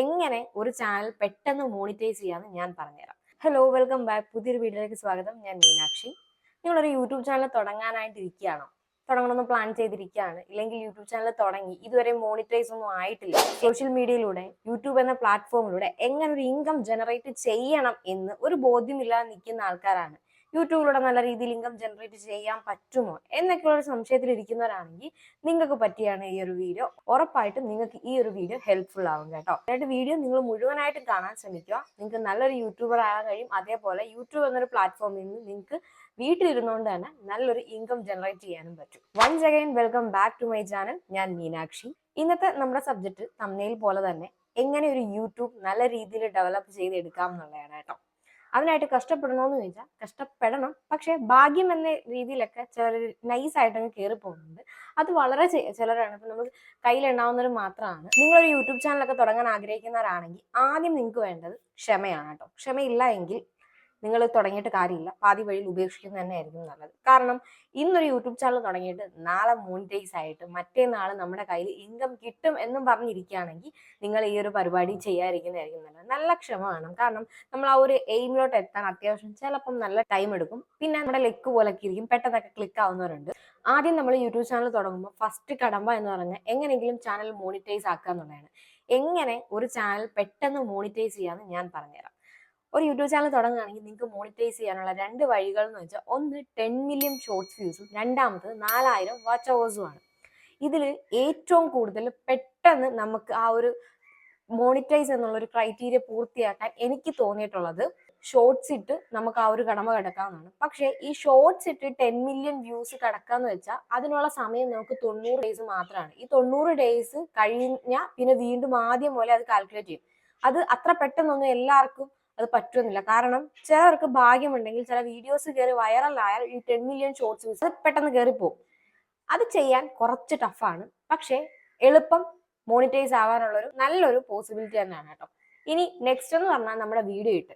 എങ്ങനെ ഒരു ചാനൽ പെട്ടെന്ന് മോണിറ്റൈസ് ചെയ്യാമെന്ന് ഞാൻ പറഞ്ഞുതരാം. ഹലോ വെൽക്കം ബാക്ക് പുതിയൊരു വീഡിയോയിലേക്ക് സ്വാഗതം. ഞാൻ മീനാക്ഷി. നിങ്ങളൊരു യൂട്യൂബ് ചാനൽ തുടങ്ങാനായിട്ട് ഇരിക്കുകയാണോ? തുടങ്ങണമെന്ന് പ്ലാൻ ചെയ്തിരിക്കുകയാണ്. ഇല്ലെങ്കിൽ യൂട്യൂബ് ചാനൽ തുടങ്ങി ഇതുവരെ മോണിറ്റൈസ് ഒന്നും ആയിട്ടില്ല. സോഷ്യൽ മീഡിയയിലൂടെ യൂട്യൂബ് എന്ന പ്ലാറ്റ്ഫോമിലൂടെ എങ്ങനെ ഒരു ഇൻകം ജനറേറ്റ് ചെയ്യണം എന്ന് ഒരു ബോധ്യമില്ലാതെ നിൽക്കുന്ന ആൾക്കാരാണ് യൂട്യൂബിലൂടെ നല്ല രീതിയിൽ ഇൻകം ജനറേറ്റ് ചെയ്യാൻ പറ്റുമോ എന്നൊക്കെയുള്ള ഒരു സംശയത്തിൽ ഇരിക്കുന്നവരാണെങ്കിൽ നിങ്ങൾക്ക് പറ്റിയാണ് ഈ ഒരു വീഡിയോ ഉറപ്പായിട്ടും നിങ്ങൾക്ക് ഈ ഒരു വീഡിയോ ഹെൽപ്ഫുൾ ആവും കേട്ടോ. എന്നിട്ട് വീഡിയോ നിങ്ങൾ മുഴുവനായിട്ടും കാണാൻ ശ്രമിക്കുക. നിങ്ങൾക്ക് നല്ലൊരു യൂട്യൂബർ ആകാൻ കഴിയും. അതേപോലെ യൂട്യൂബ് എന്നൊരു പ്ലാറ്റ്ഫോമിൽ നിന്ന് നിങ്ങൾക്ക് വീട്ടിലിരുന്നുകൊണ്ട് തന്നെ നല്ലൊരു ഇൻകം ജനറേറ്റ് ചെയ്യാനും പറ്റും. Once again welcome back to my channel ഞാൻ മീനാക്ഷി. ഇന്നത്തെ നമ്മുടെ സബ്ജക്ട് തമ്മയിൽ പോലെ തന്നെ എങ്ങനെ ഒരു യൂട്യൂബ് നല്ല രീതിയിൽ ഡെവലപ്പ് ചെയ്തെടുക്കാം എന്നുള്ളതാണ് കേട്ടോ. അതിനായിട്ട് കഷ്ടപ്പെടണമെന്ന് ചോദിച്ചാൽ കഷ്ടപ്പെടണം. പക്ഷേ ഭാഗ്യം എന്ന രീതിയിലൊക്കെ ചിലർ നൈസായിട്ട് അങ്ങ് കയറി പോകുന്നുണ്ട് അത് വളരെ ചിലരാണ്. ഇപ്പൊ നമുക്ക് കയ്യിലുണ്ടാവുന്നവർ മാത്രമാണ്. നിങ്ങളൊരു യൂട്യൂബ് ചാനലൊക്കെ തുടങ്ങാൻ ആഗ്രഹിക്കുന്നവരാണെങ്കിൽ ആദ്യം നിങ്ങൾക്ക് വേണ്ടത് ക്ഷമയാണ് കേട്ടോ. ക്ഷമയില്ല എങ്കിൽ നിങ്ങൾ തുടങ്ങിയിട്ട് കാര്യമില്ല. പാതി വഴിയിൽ ഉപേക്ഷിക്കുന്നത് തന്നെയായിരിക്കും നല്ലത്. കാരണം ഇന്നൊരു യൂട്യൂബ് ചാനൽ തുടങ്ങിയിട്ട് നാളെ മോണിറ്റൈസ് ആയിട്ട് മറ്റേ നാൾ നമ്മുടെ കയ്യിൽ ഇൻകം കിട്ടും എന്നും പറഞ്ഞിരിക്കുകയാണെങ്കിൽ നിങ്ങൾ ഈ ഒരു പരിപാടി ചെയ്യാതിരിക്കുന്നതായിരിക്കും നല്ലത്. നല്ല ക്ഷമ വേണം. കാരണം നമ്മൾ ആ ഒരു എയിമിലോട്ട് എത്താൻ അത്യാവശ്യം ചിലപ്പം നല്ല ടൈം എടുക്കും. പിന്നെ നമ്മുടെ ലെക്ക് പോലൊക്കെ ഇരിക്കും. പെട്ടെന്നൊക്കെ ക്ലിക്ക് ആവുന്നവരുണ്ട്. ആദ്യം നമ്മൾ യൂട്യൂബ് ചാനൽ തുടങ്ങുമ്പോൾ ഫസ്റ്റ് കടമ്പ എന്ന് പറഞ്ഞാൽ എങ്ങനെയെങ്കിലും ചാനൽ മോണിറ്റൈസ് ആക്കുക എന്നുള്ളതാണ്. എങ്ങനെ ഒരു ചാനൽ പെട്ടെന്ന് മോണിറ്റൈസ് ചെയ്യാമെന്ന് ഞാൻ പറഞ്ഞുതരാം. ഒരു യൂട്യൂബ് ചാനൽ തുടങ്ങുകയാണെങ്കിൽ നിങ്ങൾക്ക് മോണിറ്റൈസ് ചെയ്യാനുള്ള രണ്ട് വഴികൾ എന്ന് വെച്ചാൽ ഒന്ന് ടെൻ മില്യൺ ഷോർട്സ് വ്യൂസും രണ്ടാമത് നാലായിരം വാച്ച് അവേഴ്സുമാണ് ഇതിൽ ഏറ്റവും കൂടുതൽ പെട്ടെന്ന് നമുക്ക് ആ ഒരു മോണിറ്റൈസ് എന്നുള്ള ഒരു ക്രൈറ്റീരിയ പൂർത്തിയാക്കാൻ എനിക്ക് തോന്നിയിട്ടുള്ളത് ഷോർട്സ് ഇട്ട് നമുക്ക് ആ ഒരു കടമ കിടക്കാവുന്നതാണ്. പക്ഷേ ഈ ഷോർട്സ് ഇട്ട് ടെൻ മില്യൺ വ്യൂസ് കിടക്കാന്ന് വെച്ചാൽ അതിനുള്ള സമയം നമുക്ക് തൊണ്ണൂറ് ഡേയ്സ് മാത്രമാണ്. ഈ തൊണ്ണൂറ് ഡേയ്സ് കഴിഞ്ഞാൽ പിന്നെ വീണ്ടും ആദ്യം പോലെ അത് കാൽക്കുലേറ്റ് ചെയ്യും. അത് അത്ര പെട്ടെന്നൊന്നും എല്ലാവർക്കും അത് പറ്റുന്നില്ല. കാരണം ചിലർക്ക് ഭാഗ്യമുണ്ടെങ്കിൽ ചില വീഡിയോസ് കയറി വൈറലായാൽ ഈ ടെൻ മില്യൺ ഷോർട്സ് വ്യൂസ് പെട്ടെന്ന് കയറിപ്പോവും അത് ചെയ്യാൻ കുറച്ച് ടഫാണ് പക്ഷേ എളുപ്പം മോണിറ്റൈസ് ആവാനുള്ള ഒരു നല്ലൊരു പോസിബിലിറ്റി തന്നെയാണ് കേട്ടോ. ഇനി നെക്സ്റ്റ് എന്ന് പറഞ്ഞാൽ നമ്മുടെ വീഡിയോ ഇട്ട്.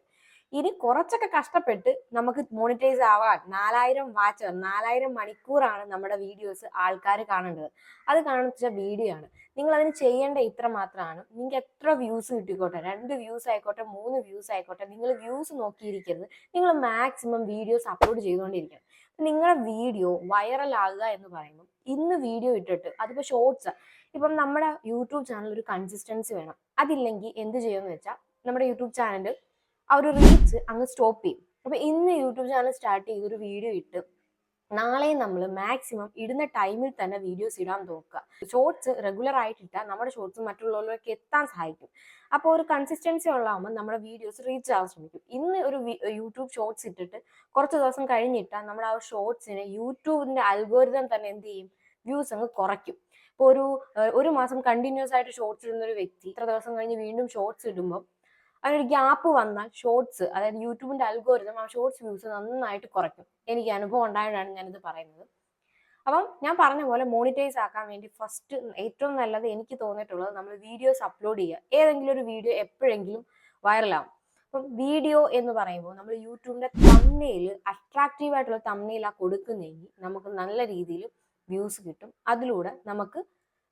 ഇനി കുറച്ചൊക്കെ കഷ്ടപ്പെട്ട് നമുക്ക് മോണിറ്റൈസ് ആവാൻ നാലായിരം വാച്ച് നാലായിരം മണിക്കൂറാണ് നമ്മുടെ വീഡിയോസ് ആൾക്കാർ കാണേണ്ടത്. അത് കാണിച്ച വീഡിയോ ആണ്. നിങ്ങൾ അതിന് ചെയ്യേണ്ട ഇത്ര മാത്രമാണ്. നിങ്ങൾക്ക് എത്ര വ്യൂസ് കിട്ടിക്കോട്ടെ? രണ്ട് വ്യൂസ് ആയിക്കോട്ടെ മൂന്ന് വ്യൂസ് ആയിക്കോട്ടെ നിങ്ങൾ വ്യൂസ് നോക്കിയിരിക്കരുത്. നിങ്ങൾ മാക്സിമം വീഡിയോസ് അപ്ലോഡ് ചെയ്തുകൊണ്ടിരിക്കണം നിങ്ങളുടെ വീഡിയോ വൈറൽ ആകുക എന്ന് പറയുമ്പോൾ ഇന്ന് വീഡിയോ ഇട്ടിട്ട് അതിപ്പോൾ ഷോർട്സ് ഇപ്പം നമ്മുടെ യൂട്യൂബ് ചാനൽ ഒരു കൺസിസ്റ്റൻസി വേണം. അതില്ലെങ്കിൽ എന്ത് ചെയ്യുമെന്ന് വെച്ചാൽ നമ്മുടെ യൂട്യൂബ് ചാനൽ ആ ഒരു റീച്ച് അങ്ങ് സ്റ്റോപ്പ് ചെയ്യും. അപ്പൊ ഇന്ന് യൂട്യൂബ് ചാനൽ സ്റ്റാർട്ട് ചെയ്ത് ഒരു വീഡിയോ ഇട്ട് നാളെ നമ്മൾ മാക്സിമം ഇടുന്ന ടൈമിൽ തന്നെ വീഡിയോസ് ഇടാൻ നോക്കുക. ഷോർട്സ് റെഗുലർ ആയിട്ട് ഇട്ടാൽ നമ്മുടെ ഷോർട്സ് മറ്റുള്ളവരിലേക്ക് എത്താൻ സഹായിക്കും. അപ്പോൾ ഒരു കൺസിസ്റ്റൻസി ഉള്ളതാകുമ്പോൾ നമ്മുടെ വീഡിയോസ് റീച്ച് ആവാൻ ശ്രമിക്കും. ഇന്ന് ഒരു യൂട്യൂബ് ഷോർട്സ് ഇട്ടിട്ട് കുറച്ച് ദിവസം കഴിഞ്ഞിട്ടാൽ നമ്മുടെ ആ ഷോർട്സിനെ യൂട്യൂബിന്റെ അൽഗോരിതം തന്നെ എന്ത് ചെയ്യും? വ്യൂസ് അങ്ങ് കുറയ്ക്കും. ഇപ്പോൾ ഒരു ഒരു മാസം കണ്ടിന്യൂസ് ആയിട്ട് ഷോർട്സ് ഇടുന്ന ഒരു വ്യക്തി ഇത്ര ദിവസം കഴിഞ്ഞ് വീണ്ടും ഷോർട്സ് ഇടുമ്പോൾ അതിനൊരു ഗ്യാപ്പ് വന്നാൽ ഷോർട്സ് അതായത് യൂട്യൂബിന്റെ അൽഗോരിതം ആ ഷോർട്സ് വ്യൂസ് നന്നായിട്ട് കുറയ്ക്കും. എനിക്ക് അനുഭവം ഉണ്ടായതാണ് ഞാനിത് പറയുന്നത്. അപ്പം ഞാൻ പറഞ്ഞ പോലെ മോണിറ്റൈസ് ആക്കാൻ വേണ്ടി ഫസ്റ്റ് ഏറ്റവും നല്ലത് എനിക്ക് തോന്നിയിട്ടുള്ളത് നമ്മൾ വീഡിയോസ് അപ്ലോഡ് ചെയ്യുക. ഏതെങ്കിലും ഒരു വീഡിയോ എപ്പോഴെങ്കിലും വൈറലാവും അപ്പം വീഡിയോ എന്ന് പറയുമ്പോൾ നമ്മൾ യൂട്യൂബിന്റെ തമ്മയിൽ അട്രാക്റ്റീവ് ആയിട്ടുള്ള തമ്മിലാണ് കൊടുക്കുന്നെങ്കിൽ നമുക്ക് നല്ല രീതിയിൽ വ്യൂസ് കിട്ടും. അതിലൂടെ നമുക്ക്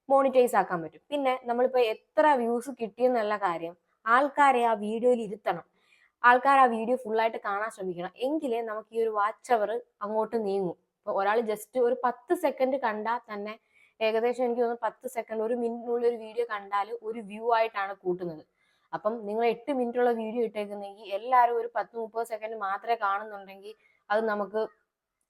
മോണിറ്റൈസ് ആക്കാൻ പറ്റും. പിന്നെ നമ്മളിപ്പോൾ എത്ര വ്യൂസ് കിട്ടിയെന്നല്ല കാര്യം ആൾക്കാരെ ആ വീഡിയോയിൽ ഇരുത്തണം. ആൾക്കാർ ആ വീഡിയോ ഫുള്ളായിട്ട് കാണാൻ ശ്രമിക്കണം. എങ്കിലേ നമുക്ക് ഈ ഒരു വാച്ച് അവർ അങ്ങോട്ട് നീങ്ങും. ഇപ്പോൾ ഒരാൾ ജസ്റ്റ് ഒരു പത്ത് സെക്കൻഡ് കണ്ടാൽ തന്നെ ഏകദേശം എനിക്ക് തോന്നുന്നു പത്ത് സെക്കൻഡ് ഒരു മിനിറ്റിനുള്ളിൽ ഒരു വീഡിയോ കണ്ടാൽ ഒരു വ്യൂ ആയിട്ടാണ് കൂട്ടുന്നത്. അപ്പം നിങ്ങൾ എട്ട് മിനിറ്റുള്ള വീഡിയോ ഇട്ടേക്കുന്നെങ്കിൽ എല്ലാവരും ഒരു പത്ത് മുപ്പത് സെക്കൻഡ് മാത്രമേ കാണുന്നുണ്ടെങ്കിൽ അത് നമുക്ക്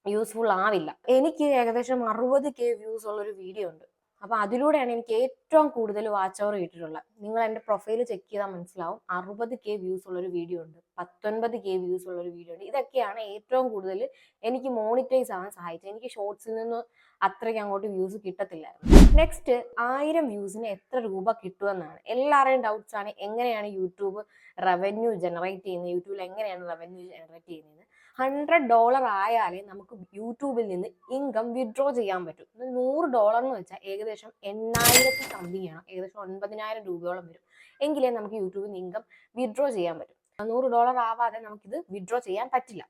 യൂസ്ഫുൾ ആവില്ല. എനിക്ക് ഏകദേശം അറുപത് കെ വ്യൂസ് ഉള്ള ഒരു വീഡിയോ ഉണ്ട്. അപ്പൊ അതിലൂടെയാണ് എനിക്ക് ഏറ്റവും കൂടുതൽ വാച്ച് അവർ കിട്ടിയിട്ടുള്ളത്. നിങ്ങൾ എന്റെ പ്രൊഫൈൽ ചെക്ക് ചെയ്താൽ മനസ്സിലാവും. അറുപത് കെ വ്യൂസ് ഉള്ള ഒരു വീഡിയോ ഉണ്ട്. പത്തൊൻപത് കെ വ്യൂസ് ഉള്ള ഒരു വീഡിയോ ഉണ്ട്. ഇതൊക്കെയാണ് ഏറ്റവും കൂടുതൽ എനിക്ക് മോണിറ്റൈസ് ആവാൻ സഹായിച്ചത്. എനിക്ക് ഷോർട്സിൽ നിന്ന് അത്രയ്ക്ക് അങ്ങോട്ട് വ്യൂസ് കിട്ടത്തില്ലായിരുന്നു. നെക്സ്റ്റ് ആയിരം വ്യൂസിന് എത്ര രൂപ കിട്ടുമെന്നാണ്. എല്ലാവരുടെയും ഡൗട്ട്സ് ആണ് എങ്ങനെയാണ് യൂട്യൂബ് റവന്യൂ ജനറേറ്റ് ചെയ്യുന്നത്? യൂട്യൂബിൽ എങ്ങനെയാണ് റവന്യൂ ജനറേറ്റ് ചെയ്യുന്നത്? ഹൺഡ്രഡ് ഡോളർ ആയാലേ നമുക്ക് യൂട്യൂബിൽ നിന്ന് ഇൻകം വിഡ്രോ ചെയ്യാൻ പറ്റും. നൂറ് ഡോളർ എന്ന് വെച്ചാൽ ഏകദേശം എണ്ണായിരത്തി സംതിങ് ആണ്. ഏകദേശം ഒൻപതിനായിരം രൂപയോളം വരും. എങ്കിലേ നമുക്ക് യൂട്യൂബിൽ നിന്ന് ഇൻകം വിഡ്രോ ചെയ്യാൻ പറ്റും. നൂറ് ഡോളർ ആവാതെ നമുക്കിത് വിഡ്രോ ചെയ്യാൻ പറ്റില്ല.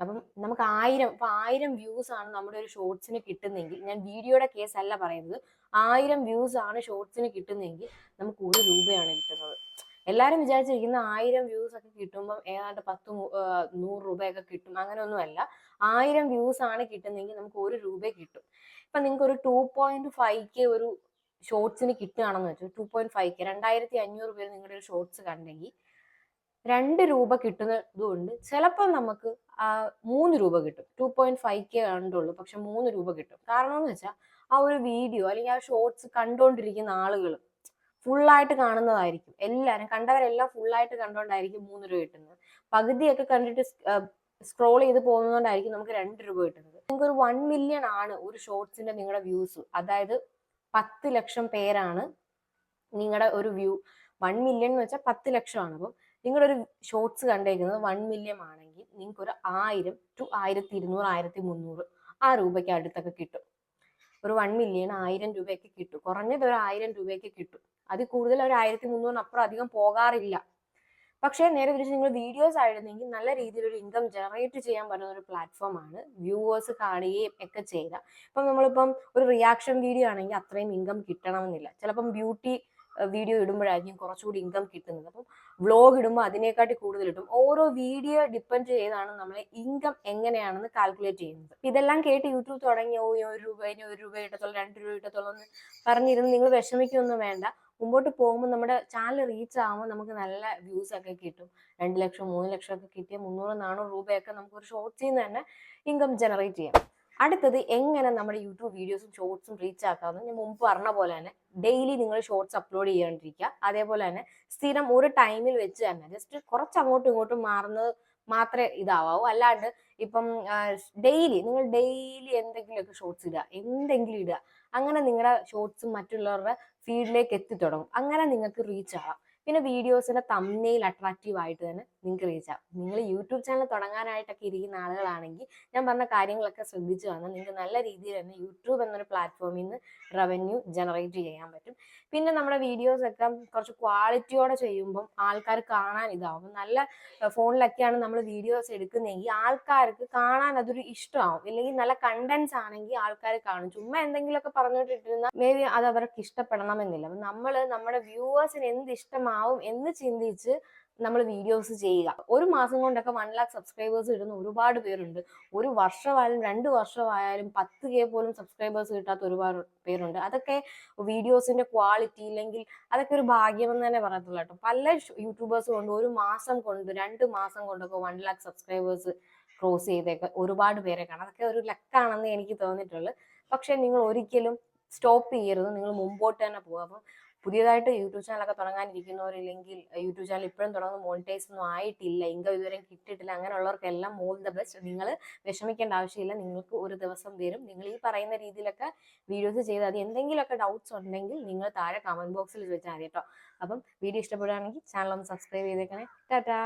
അപ്പം നമുക്ക് ആയിരം ഇപ്പൊ ആയിരം വ്യൂസ് ആണ് നമ്മുടെ ഒരു ഷോർട്സിന് കിട്ടുന്നെങ്കിൽ ഞാൻ വീഡിയോയുടെ കേസ് അല്ല പറയുന്നത്. ആയിരം വ്യൂസ് ആണ് ഷോർട്സിന് കിട്ടുന്നെങ്കിൽ നമുക്ക് ഒരു രൂപയാണ് കിട്ടുന്നത്. എല്ലാവരും വിചാരിച്ചിരിക്കുന്ന ആയിരം വ്യൂസ് ഒക്കെ കിട്ടുമ്പോൾ ഏതാണ്ട് പത്ത് നൂറ് രൂപയൊക്കെ കിട്ടും. അങ്ങനെയൊന്നുമല്ല. ആയിരം വ്യൂസ് ആണ് കിട്ടുന്നതെങ്കിൽ നമുക്ക് ഒരു രൂപ കിട്ടും. ഇപ്പൊ നിങ്ങൾക്ക് ഒരു ടു പോയിന്റ് ഫൈവ് ഒരു ഷോർട്സിന് കിട്ടുകയാണെന്ന് വെച്ചു ടു പോയിന്റ് ഫൈവ് കെ രണ്ടായിരത്തി അഞ്ഞൂറ് പേര് നിങ്ങളുടെ ഒരു ഷോർട്സ് കണ്ടെങ്കിൽ രണ്ട് രൂപ കിട്ടുന്നതുകൊണ്ട് ചിലപ്പോൾ നമുക്ക് മൂന്ന് രൂപ കിട്ടും. ടു പോയിന്റ് ഫൈവ് കെ കണ്ടുള്ളൂ പക്ഷെ മൂന്ന് രൂപ കിട്ടും. കാരണം എന്ന് വെച്ചാൽ ആ ഒരു വീഡിയോ അല്ലെങ്കിൽ ആ ഷോർട്സ് കണ്ടുകൊണ്ടിരിക്കുന്ന ആളുകൾ ഫുള്ളായിട്ട് കാണുന്നതായിരിക്കും. എല്ലാവരും കണ്ടവരെല്ലാം ഫുള്ളായിട്ട് കണ്ടുകൊണ്ടായിരിക്കും മൂന്ന് രൂപ കിട്ടുന്നത്. പകുതിയൊക്കെ കണ്ടിട്ട് സ്ക്രോൾ ചെയ്ത് പോകുന്നതുകൊണ്ടായിരിക്കും നമുക്ക് രണ്ട് രൂപ കിട്ടുന്നത്. നിങ്ങൾക്ക് ഒരു വൺ മില്യൺ ആണ് ഒരു ഷോർട്സിന്റെ നിങ്ങളുടെ വ്യൂസ് അതായത് പത്ത് ലക്ഷം പേരാണ് നിങ്ങളുടെ ഒരു വ്യൂ വൺ മില്യൺ എന്ന് വെച്ചാൽ പത്ത് ലക്ഷമാണ്. അപ്പം നിങ്ങളുടെ ഒരു ഷോർട്സ് കണ്ടേക്കുന്നത് വൺ മില്യൺ ആണെങ്കിൽ നിങ്ങൾക്ക് ഒരു ആയിരം ടു ആയിരത്തി ഇരുന്നൂറ് ആയിരത്തി മുന്നൂറ് ആ രൂപയ്ക്ക് അടുത്തൊക്കെ കിട്ടും. ഒരു വൺ മില്യൺ ആയിരം രൂപയൊക്കെ കിട്ടും. കുറഞ്ഞത് ഒരു ആയിരം രൂപയൊക്കെ കിട്ടും. അതിൽ കൂടുതൽ ഒരു ആയിരത്തി മുന്നൂറിനപ്പുറം അധികം പോകാറില്ല. പക്ഷേ നേരെ തിരിച്ച് നിങ്ങൾ വീഡിയോസ് ആയിരുന്നെങ്കിൽ നല്ല രീതിയിൽ ഒരു ഇൻകം ജനറേറ്റ് ചെയ്യാൻ പറ്റുന്ന ഒരു പ്ലാറ്റ്ഫോം ആണ്. വ്യൂവേഴ്സ് കാണുകയും ഒക്കെ ചെയ്ത. ഇപ്പം നമ്മളിപ്പം ഒരു റിയാക്ഷൻ വീഡിയോ ആണെങ്കിൽ അത്രയും ഇൻകം കിട്ടണമെന്നില്ല. ചിലപ്പം ബ്യൂട്ടി വീഡിയോ ഇടുമ്പോഴായിരിക്കും കുറച്ചുകൂടി ഇൻകം കിട്ടുന്നത്. അപ്പം വ്ലോഗ് ഇടുമ്പോൾ അതിനേക്കാട്ടി കൂടുതൽ കിട്ടും. ഓരോ വീഡിയോ ഡിപ്പെൻഡ് ചെയ്താണ് നമ്മളെ ഇൻകം എങ്ങനെയാണെന്ന് കാൽക്കുലേറ്റ് ചെയ്യുന്നത്. ഇതെല്ലാം കേട്ട് യൂട്യൂബ് തുടങ്ങിയോ ഒരു രൂപ ഇനി ഒരു രൂപ ഇട്ടത്തോളം രണ്ട് രൂപ ഇട്ടത്തോളം എന്ന് പറഞ്ഞിരുന്ന് നിങ്ങൾ വിഷമിക്കൊന്നും വേണ്ട. മുമ്പോട്ട് പോകുമ്പോൾ നമ്മുടെ ചാനൽ റീച്ച് ആകുമ്പോൾ നമുക്ക് നല്ല വ്യൂസ് ഒക്കെ കിട്ടും. രണ്ട് ലക്ഷം മൂന്ന് ലക്ഷം ഒക്കെ കിട്ടിയ മുന്നൂറ് നാനൂറ് രൂപയൊക്കെ നമുക്ക് ഒരു ഷോർട്സിൽ നിന്ന് തന്നെ ഇൻകം ജനറേറ്റ് ചെയ്യാം. അടുത്തത് എങ്ങനെ നമ്മുടെ യൂട്യൂബ് വീഡിയോസും ഷോർട്സും റീച്ച് ആക്കാമെന്ന് ഞാൻ മുമ്പ് പറഞ്ഞ പോലെ തന്നെ ഡെയിലി നിങ്ങൾ ഷോർട്സ് അപ്ലോഡ് ചെയ്യാണ്ടിരിക്കുക അതേപോലെ തന്നെ സ്ഥിരം ഒരു ടൈമിൽ വെച്ച് തന്നെ ജസ്റ്റ് കുറച്ച് അങ്ങോട്ടും ഇങ്ങോട്ടും മാറുന്നത് മാത്രമേ ഇതാവാവൂ. അല്ലാണ്ട് ഇപ്പം ഡെയിലി നിങ്ങൾ ഡെയിലി എന്തെങ്കിലുമൊക്കെ ഷോർട്സ് ഇടുക എന്തെങ്കിലും ഇടുക. അങ്ങനെ നിങ്ങളുടെ ഷോർട്സും മറ്റുള്ളവരുടെ ഫീഡിലേക്ക് എത്തിത്തുടങ്ങും അങ്ങനെ നിങ്ങൾക്ക് റീച്ച് ആവാം പിന്നെ വീഡിയോസിന്റെ തമ്മിൽ അട്രാക്റ്റീവ് ആയിട്ട് തന്നെ നിങ്ങൾക്ക് റീച്ച് ആവും. നിങ്ങൾ യൂട്യൂബ് ചാനൽ തുടങ്ങാനായിട്ടൊക്കെ ഇരിക്കുന്ന ആളുകളാണെങ്കിൽ ഞാൻ പറഞ്ഞ കാര്യങ്ങളൊക്കെ ശ്രദ്ധിച്ചു വന്നാൽ നിങ്ങൾക്ക് നല്ല രീതിയിൽ തന്നെ യൂട്യൂബ് എന്നൊരു പ്ലാറ്റ്ഫോമിൽ നിന്ന് റവന്യൂ ജനറേറ്റ് ചെയ്യാൻ പറ്റും. പിന്നെ നമ്മുടെ വീഡിയോസ് ഒക്കെ കുറച്ച് ക്വാളിറ്റിയോടെ ചെയ്യുമ്പം ആൾക്കാർ കാണാൻ ഇതാവും. നല്ല ഫോണിലൊക്കെയാണ് നമ്മൾ വീഡിയോസ് എടുക്കുന്നതെങ്കിൽ ആൾക്കാർക്ക് കാണാൻ അതൊരു ഇഷ്ടമാവും. ഇല്ലെങ്കിൽ നല്ല കണ്ടന്റ്സ് ആണെങ്കിൽ ആൾക്കാർ കാണും. ചുമ്മാ എന്തെങ്കിലുമൊക്കെ പറഞ്ഞുകൊണ്ടിട്ടിരുന്ന മേ ബി അത് അവർക്ക് ഇഷ്ടപ്പെടണമെന്നില്ല. അപ്പം നമ്മൾ നമ്മുടെ വ്യൂവേഴ്സിന് എന്ത് ഇഷ്ടമാവും എന്ന് ചിന്തിച്ച് നമ്മൾ വീഡിയോസ് ചെയ്യുക. ഒരു മാസം കൊണ്ടൊക്കെ വൺ ലാക്ക് സബ്സ്ക്രൈബേഴ്സ് കിട്ടുന്ന ഒരുപാട് പേരുണ്ട്. ഒരു വർഷമായാലും രണ്ട് വർഷമായാലും പത്ത് കെ പോലും സബ്സ്ക്രൈബേഴ്സ് കിട്ടാത്ത ഒരുപാട് പേരുണ്ട്. അതൊക്കെ വീഡിയോസിന്റെ ക്വാളിറ്റി ഇല്ലെങ്കിൽ അതൊക്കെ ഒരു ഭാഗ്യമെന്ന് തന്നെ പറയത്തുള്ളൂ കേട്ടോ. പല യൂട്യൂബേഴ്സ് കൊണ്ട് ഒരു മാസം കൊണ്ട് രണ്ട് മാസം കൊണ്ടൊക്കെ വൺ ലാക്ക് സബ്സ്ക്രൈബേഴ്സ് ക്രോസ് ചെയ്തേക്ക് ഒരുപാട് പേരെ കാണാം. അതൊക്കെ ഒരു ലക്കാണെന്ന് എനിക്ക് തോന്നിയിട്ടുള്ളൂ. പക്ഷെ നിങ്ങൾ ഒരിക്കലും സ്റ്റോപ്പ് ചെയ്യരുത്. നിങ്ങൾ മുമ്പോട്ട് തന്നെ പോകുക അപ്പം പുതിയതായിട്ട് യൂട്യൂബ് ചാനലൊക്കെ തുടങ്ങാനിരിക്കുന്നവരില്ലെങ്കിൽ യൂട്യൂബ് ചാനൽ ഇപ്പോഴും തുടങ്ങുന്ന മോണിറ്റൈസ് ഒന്നും ആയിട്ടില്ല. ഇൻകം ഇതുവരെ കിട്ടിയിട്ടില്ല. അങ്ങനെയുള്ളവർക്കെല്ലാം മോൾ ദ ബെസ്റ്റ്. നിങ്ങൾ വിഷമിക്കേണ്ട ആവശ്യമില്ല. നിങ്ങൾക്ക് ഒരു ദിവസം വരും നിങ്ങൾ ഈ പറയുന്ന രീതിയിലൊക്കെ വീഡിയോസ് ചെയ്താൽ മതി. എന്തെങ്കിലുമൊക്കെ ഡൗട്ട്സ് ഉണ്ടെങ്കിൽ നിങ്ങൾ താഴെ കമന്റ് ബോക്സിൽ ചോദിച്ചാൽ മതി കേട്ടോ. അപ്പം വീഡിയോ ഇഷ്ടപ്പെടുകയാണെങ്കിൽ ചാനൽ ഒന്ന് സബ്സ്ക്രൈബ് ചെയ്തേക്കണേ. ടാറ്റാ!